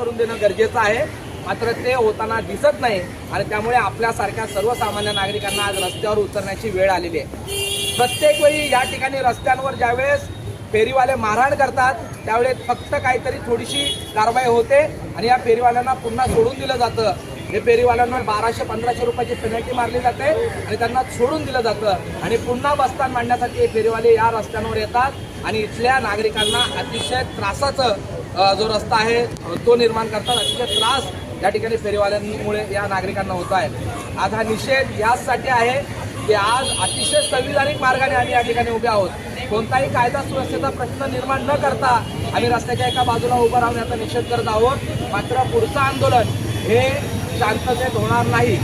करून देणं गरजेचं आहे. मात्र ते होताना दिसत नाही आणि त्यामुळे आपल्यासारख्या सर्वसामान्य नागरिकांना आज रस्त्यावर उतरण्याची वेळ आलेली आहे. प्रत्येक वेळी या ठिकाणी रस्त्यांवर ज्यावेळेस फेरीवाले मारहाण करतात त्यावेळेस फक्त काहीतरी थोडीशी कारवाई होते आणि या फेरीवाल्यांना पुन्हा सोडून दिलं जातं. हे फेरीवाल्यांवर बाराशे पंधराशे रुपयाची पेनल्टी मारली जाते आणि त्यांना सोडून दिलं जातं. आणि पुन्हा बस्तान मांडण्यासाठी हे फेरीवाले या रस्त्यांवर येतात आणि इथल्या नागरिकांना अतिशय त्रासाचं जो रस्ता आहे तो निर्माण करतात अतिशय त्रास या ठिकाणी फेरीवाल्यांमुळे या नागरिकांना होत आहे. आज हा निषेध याचसाठी आहे की आज अतिशय संविधानिक मार्गाने आम्ही या ठिकाणी उभे आहोत. कोणताही कायदा सुव्यवस्थेचा प्रश्न निर्माण न करता आम्ही रस्त्याच्या एका बाजूला उभं राहून याचा निषेध करत आहोत. मात्र पुढचं आंदोलन हे शांततेत होणार नाही.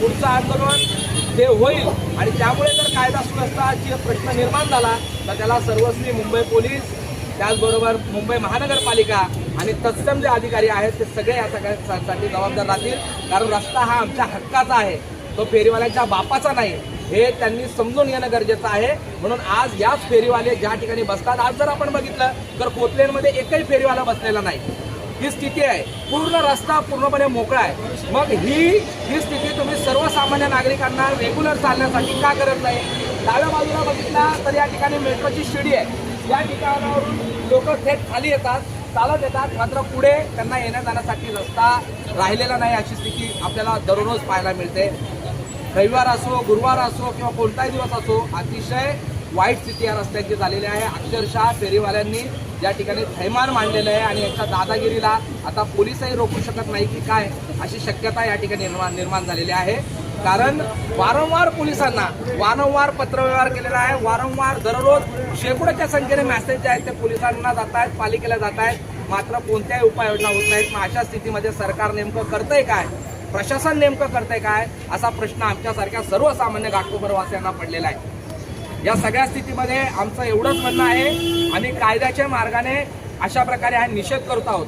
पुढचं आंदोलन ते होईल आणि त्यामुळे जर कायदा सुव्यवस्थाची प्रश्न निर्माण झाला तर त्याला सर्वस्वी मुंबई पोलीस त्याचबरोबर मुंबई महानगरपालिका आणि तत्सम जे अधिकारी आहेत ते सगळे या सगळ्यांसाठी जबाबदार राहतील. कारण रस्ता हा आमच्या हक्काचा आहे. तो फेरीवाल्यांच्या बापाचा नाही. हे त्यांनी समजून घेणं गरजेचं आहे. म्हणून आज याच फेरीवाले ज्या ठिकाणी बसतात आज जर आपण बघितलं तर कोथलेनमध्ये एकही फेरीवाला बसलेला नाही. ही स्थिती आहे. पूर्ण रस्ता पूर्णपणे मोकळा आहे. मग ही ही स्थिती तुम्ही सर्वसामान्य नागरिकांना रेग्युलर चालण्यासाठी का करत नाही? डाव्या बाजूला बघितला तर या ठिकाणी मेट्रोची शिडी आहे. या ठिकाणावरून लोक थेट खाली येतात चालत येतात मात्र पुढे त्यांना येण्या जाण्यासाठी रस्ता राहिलेला नाही अशी स्थिती आपल्याला दररोज पाहायला मिळते. रविवार असो गुरुवार असो किंवा कोणताही दिवस असो अतिशय वाईट स्थिती या रस्त्यांची झालेली आहे. अक्षरशः फेरीवाल्यांनी या ठिकाणी थैमान मांडलेलं आहे आणि यांच्या दादागिरीला आता पोलिसही रोखू शकत नाही की काय अशी शक्यता या ठिकाणी निर्माण निर्माण झालेली आहे. कारण वारंवार पोलिसांना वारंवार पत्रव्यवहार केलेला आहे. वारंवार दररोज शेकडोच्या संख्येने मेसेज जे आहेत ते पोलिसांना जात आहेत पालिकेला जात आहेत. मात्र कोणत्याही उपाययोजना होत नाहीत. मग अशा स्थितीमध्ये सरकार नेमकं करतंय काय? प्रशासन नेमकं करतंय काय? असा प्रश्न आमच्यासारख्या सर्वसामान्य घाटकोपरवासियांना पडलेला आहे. या सगळ्या स्थितीमध्ये आमचं एवढंच म्हणणं आहे आम्ही कायद्याच्या मार्गाने अशा प्रकारे हा निषेध करत आहोत.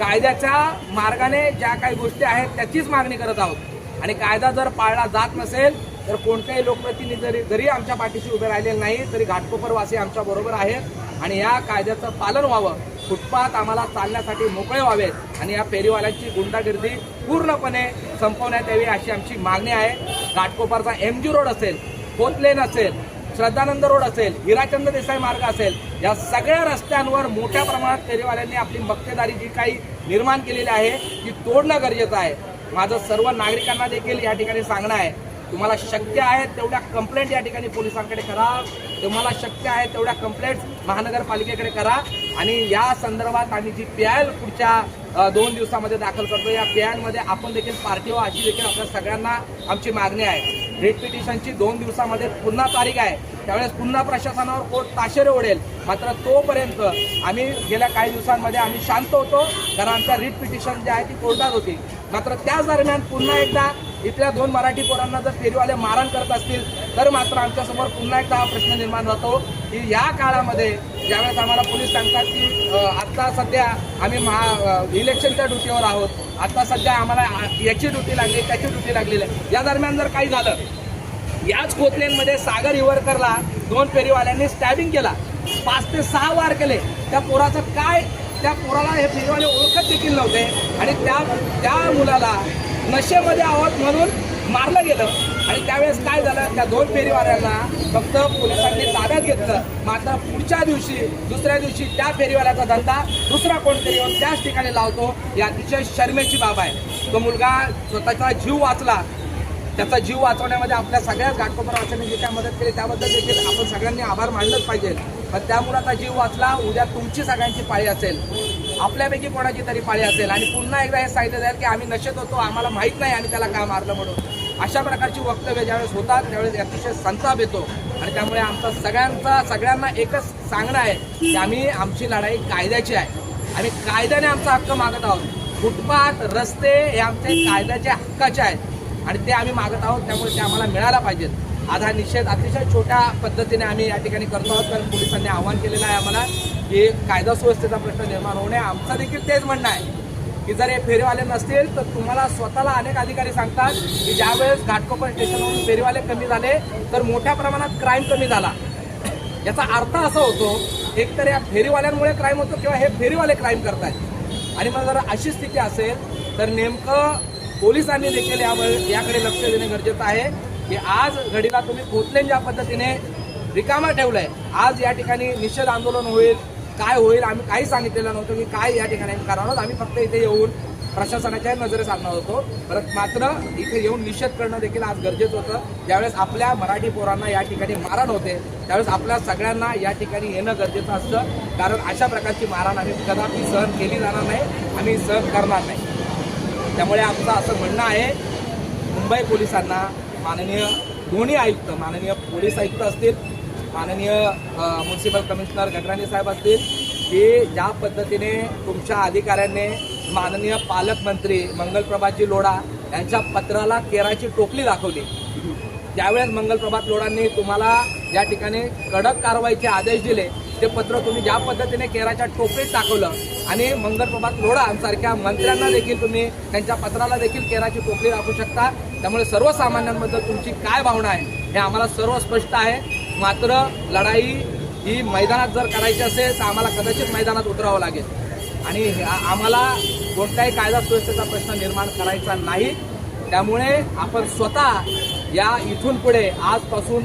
कायद्याच्या मार्गाने ज्या काही गोष्टी आहेत त्याचीच मागणी करत आहोत. आणि कायदा जर पाळला जात नसेल तर कोणत्याही लोकप्रतिनिधी जरी जरी आमच्या पाठीशी उभे राहिलेले नाही तरी घाटकोपरवासी आमच्या बरोबर आहेत. आणि या कायद्याचं पालन व्हावं. फुटपाथ आम्हाला चालण्यासाठी मोकळे व्हावेत. आणि या फेरीवाल्यांची गुंडागिर्दी पूर्णपणे संपवण्यात यावी अशी आमची मागणी आहे. घाटकोपरचा एम जी रोड असेल कोतलेन असेल श्रद्धानंद रोड असेल हिराचंद देसाई मार्ग असेल या सगळ्या रस्त्यांवर मोठ्या प्रमाणात फेरीवाल्यांनी आपली मक्तेदारी जी काही निर्माण केलेली आहे ती तोडणं गरजेचं आहे. माझं सर्व नागरिकांना देखील या ठिकाणी सांगणं आहे. तुम्हाला शक्य आहे तेवढ्या कंप्लेंट या ठिकाणी पोलिसांकडे करा. तुम्हाला शक्य आहे तेवढ्या कंप्लेंट महानगरपालिकेकडे करा. आणि या संदर्भात आम्ही जी पी आय पुढच्या दोन दिवसामध्ये दाखल करतो या पी आयमध्ये आपण देखील पार्टी व्हा अशी देखील आपल्या सगळ्यांना आमची मागणी आहे. रेट पिटिशनची दोन दिवसामध्ये पुन्हा तारीख आहे. त्यावेळेस पुन्हा प्रशासनावर कोर्ट ताशेरे ओढेल? मात्र तोपर्यंत आम्ही गेल्या काही दिवसांमध्ये आम्ही शांत होतो. कारण आमच्या रिट पिटिशन जी आहे ती कोर्टात होती. मात्र त्याच दरम्यान पुन्हा एकदा इथल्या दोन मराठी पोरांना जर फेरीवाले मारण करत असतील तर मात्र आमच्यासमोर पुन्हा एकदा हा प्रश्न निर्माण होतो की या काळामध्ये ज्यावेळेस आम्हाला पोलीस सांगतात की आत्ता सध्या आम्ही महा इलेक्शनच्या ड्युटीवर आहोत. आत्ता सध्या आम्हाला याची ड्युटी लागली त्याची ड्युटी लागलेली आहे. या दरम्यान जर काही झालं याच कोथलेनमध्ये सागर हिवरकरला दोन फेरीवाल्यांनी स्टॅबिंग केला. पाच ते सहा वार केले. त्या पोराचं काय त्या पोराला हे फेरीवाले ओळखत देखील नव्हते. आणि त्या त्या मुलाला नशेमध्ये आहोत म्हणून मारलं गेलं. आणि त्यावेळेस काय झालं? त्या दोन फेरीवाल्यांना फक्त पोलिसांनी ताब्यात घेतलं. मात्र पुढच्या दिवशी दुसऱ्या दिवशी त्या फेरीवाल्याचा धंदा दुसरा कोणतरी येऊन त्याच ठिकाणी लावतो. ही अतिशय शर्मेची बाब आहे. तो मुलगा स्वतःचा जीव वाचला. त्याचा जीव वाचवण्यामध्ये आपल्या सगळ्याच घाटकोपर वाचवण्याची काय मदत केली. त्याबद्दल देखील आपण सगळ्यांनी आभार मानलंच पाहिजे. पण त्यामुळं आता जीव वाचला उद्या तुमची सगळ्यांची पाळी असेल. आपल्यापैकी कोणाची तरी पाळी असेल. आणि पुन्हा एकदा हे सांगितलं जाईल की आम्ही नशेत होतो आम्हाला माहीत नाही आम्ही त्याला काय मारलं म्हणून. अशा प्रकारची वक्तव्य ज्यावेळेस होतात त्यावेळेस अतिशय संताप येतो. आणि त्यामुळे आमचा सगळ्यांचा सगळ्यांना एकच सांगणं आहे की आम्ही आमची लढाई कायद्याची आहे. आम्ही कायद्याने आमचा हक्क मागत आहोत. फुटपाथ रस्ते हे आमचे कायद्याचे हक्काचे आहेत. आणि ते आम्ही मागत आहोत त्यामुळे ते आम्हाला मिळायला पाहिजेत. आज हा निषेध अतिशय छोट्या पद्धतीने आम्ही या ठिकाणी करतो आहोत. कारण पोलिसांनी आवाहन केलेलं आहे आम्हाला की कायदा सुव्यवस्थेचा प्रश्न निर्माण होणे आमचं देखील तेच म्हणणं आहे की जर हे फेरीवाले नसतील तर तुम्हाला स्वतःला अनेक अधिकारी सांगतात की ज्यावेळेस घाटकोपर स्टेशनवरून फेरीवाले कमी झाले तर मोठ्या प्रमाणात क्राईम कमी झाला. याचा अर्थ असा होतो एकतर या फेरीवाल्यांमुळे क्राईम होतो किंवा हे फेरीवाले क्राईम करतायत. आणि मग जर अशी स्थिती असेल तर नेमकं पोलिसांनी देखील यावर याकडे लक्ष देणे गरजेचं आहे. की आज घडीला तुम्ही खोतलेन ज्या पद्धतीने रिकामा ठेवलंय. आज या ठिकाणी निषेध आंदोलन होईल काय होईल आम्ही काही सांगितलेलं नव्हतं की काय या ठिकाणी आम्ही करणार आहोत. आम्ही फक्त इथे येऊन प्रशासनाच्या नजरेस आणणार होतो. परत मात्र इथे येऊन निषेध करणं देखील आज गरजेचं होतं. ज्यावेळेस आपल्या मराठी पोरांना या ठिकाणी मारहाण होते त्यावेळेस आपल्या सगळ्यांना या ठिकाणी येणं गरजेचं असतं. कारण अशा प्रकारची मारहाण आम्ही कदापि सहन केली जाणार नाही आम्ही सहन करणार नाही. त्यामुळे आमचं असं म्हणणं आहे मुंबई पोलिसांना माननीय दोन्ही आयुक्त माननीय पोलीस आयुक्त असतील माननीय म्युन्सिपल कमिशनर गटराणी साहेब असतील की ज्या पद्धतीने तुमच्या अधिकाऱ्यांनी माननीय पालकमंत्री मंगलप्रभाजी लोढा यांच्या पत्राला केराची टोपली दाखवली. ज्यावेळेस मंगलप्रभात लोढांनी तुम्हाला या ठिकाणी कडक कारवाईचे आदेश दिले ते पत्र तुम्ही ज्या पद्धतीने केराच्या टोपलीत टाकवलं आणि मंगलप्रभात लोढांसारख्या मंत्र्यांना देखील तुम्ही त्यांच्या पत्राला देखील केराची टोपली दाखवू शकता. त्यामुळे सर्वसामान्यांबद्दल तुमची काय भावना आहे हे आम्हाला सर्व स्पष्ट आहे. मात्र लढाई ही मैदानात जर करायची असेल तर आम्हाला कदाचित मैदानात उतरावं लागेल. आणि आम्हाला कोणत्याही कायदा सुव्यवस्थेचा प्रश्न निर्माण करायचा नाही. त्यामुळे आपण स्वतः या इथून पुढे आजपासून